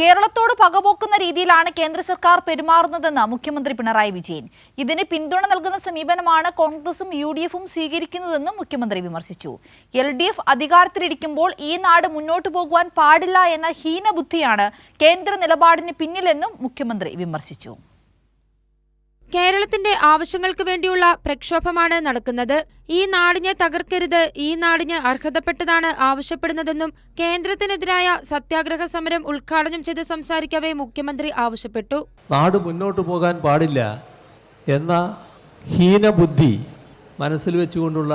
കേരളത്തോട് പകപോക്കുന്ന രീതിയിലാണ് കേന്ദ്ര സർക്കാർ പെരുമാറുന്നതെന്ന് മുഖ്യമന്ത്രി പിണറായി വിജയൻ. ഇതിന് പിന്തുണ നൽകുന്ന സമീപനമാണ് കോൺഗ്രസും യു ഡി എഫും സ്വീകരിക്കുന്നതെന്നും മുഖ്യമന്ത്രി വിമർശിച്ചു. എൽ ഡി എഫ് അധികാരത്തിലിരിക്കുമ്പോൾ ഈ നാട് മുന്നോട്ടു പോകുവാൻ പാടില്ല എന്ന ഹീനബുദ്ധിയാണ് കേന്ദ്ര നിലപാടിന് പിന്നിലെന്നും മുഖ്യമന്ത്രി വിമർശിച്ചു. കേരളത്തിന്റെ ആവശ്യങ്ങൾക്ക് വേണ്ടിയുള്ള പ്രക്ഷോഭമാണ് നടക്കുന്നത്. ഈ നാടിനെ തകർക്കരുത് ഈ നാടിന് അർഹതപ്പെട്ടതാണ് ആവശ്യപ്പെടുന്നതെന്നും കേന്ദ്രത്തിനെതിരായ സത്യാഗ്രഹ സമരം ഉദ്ഘാടനം ചെയ്ത് സംസാരിക്കവേ മുഖ്യമന്ത്രി ആവശ്യപ്പെട്ടു. നാട് മുന്നോട്ട് പോകാൻ പാടില്ല എന്ന ഹീനബുദ്ധി മനസ്സിൽ വെച്ചുകൊണ്ടുള്ള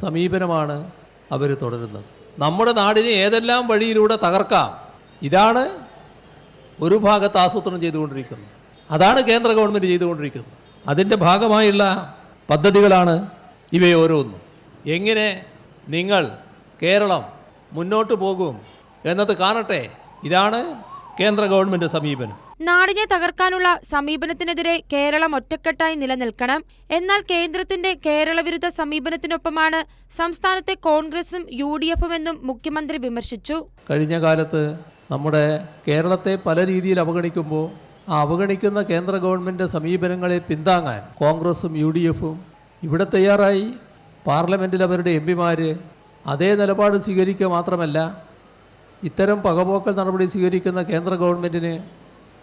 സമീപനമാണ് അവർ തുടരുന്നത്. നമ്മുടെ നാടിനെ ഏതെല്ലാം വഴിയിലൂടെ തകർക്കാം? ഇതാണ് ഒരു ഭാഗത്ത് ആസൂത്രണം ചെയ്തുകൊണ്ടിരിക്കുന്നത്. അതാണ് കേന്ദ്ര ഗവൺമെന്റ് ചെയ്തുകൊണ്ടിരിക്കുന്നത്. അതിന്റെ ഭാഗമായുള്ള പദ്ധതികളാണ് ഇവയോരോന്നും എങ്ങനെ നിങ്ങൾ കേരളം മുന്നോട്ട് പോകും എന്നത് കാണട്ടെ. ഇതാണ് കേന്ദ്ര ഗവൺമെന്റ് സമീപനം. നാടിനെ തകർക്കാനുള്ള സമീപനത്തിനെതിരെ കേരളം ഒറ്റക്കെട്ടായി നിലനിൽക്കണം. എന്നാൽ കേന്ദ്രത്തിന്റെ കേരളവിരുദ്ധ സമീപനത്തിനൊപ്പമാണ് സംസ്ഥാനത്തെ കോൺഗ്രസും യു ഡി എഫും എന്നും മുഖ്യമന്ത്രി വിമർശിച്ചു. കഴിഞ്ഞ കാലത്ത് നമ്മുടെ കേരളത്തെ പല രീതിയിൽ അവഗണിക്കുമ്പോൾ അവഗണിക്കുന്ന കേന്ദ്ര ഗവൺമെന്റ് സമീപനങ്ങളെ പിന്താങ്ങാൻ കോൺഗ്രസും യു ഡി എഫും ഇവിടെ തയ്യാറായി. പാർലമെന്റിൽ അവരുടെ എം പിമാർ അതേ നിലപാട് സ്വീകരിക്കുക മാത്രമല്ല ഇത്തരം പകപോക്കൽ നടപടി സ്വീകരിക്കുന്ന കേന്ദ്ര ഗവൺമെന്റിന്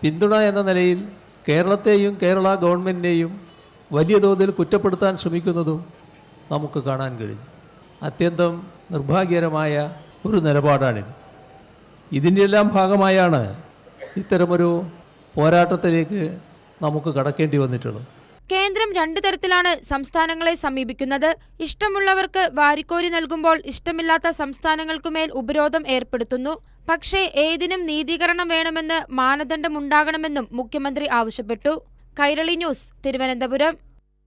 പിന്തുണ എന്ന നിലയിൽ കേരളത്തെയും കേരള ഗവൺമെന്റിനെയും വലിയ തോതിൽ കുറ്റപ്പെടുത്താൻ ശ്രമിക്കുന്നതും നമുക്ക് കാണാൻ കഴിഞ്ഞു. അത്യന്തം നിർഭാഗ്യകരമായ ഒരു നിലപാടാണിത്. ഇതിന്റെ എല്ലാം ഭാഗമായാണ് ഇത്തരമൊരു പോരാട്ടത്തിലേക്ക് നമുക്ക് കടക്കേണ്ടി വന്നിട്ടുള്ളത്. കേന്ദ്രം രണ്ടു തരത്തിലാണ് സംസ്ഥാനങ്ങളെ സമീപിക്കുന്നത്. ഇഷ്ടമുള്ളവർക്ക് വാരിക്കോരി നൽകുമ്പോൾ ഇഷ്ടമില്ലാത്ത സംസ്ഥാനങ്ങൾക്കുമേൽ ഉപരോധം ഏർപ്പെടുത്തുന്നു. പക്ഷേ ഏതിനും നീതീകരണം വേണമെന്ന് മാനദണ്ഡമുണ്ടാകണമെന്നും മുഖ്യമന്ത്രി ആവശ്യപ്പെട്ടു. കൈരളി ന്യൂസ് തിരുവനന്തപുരം.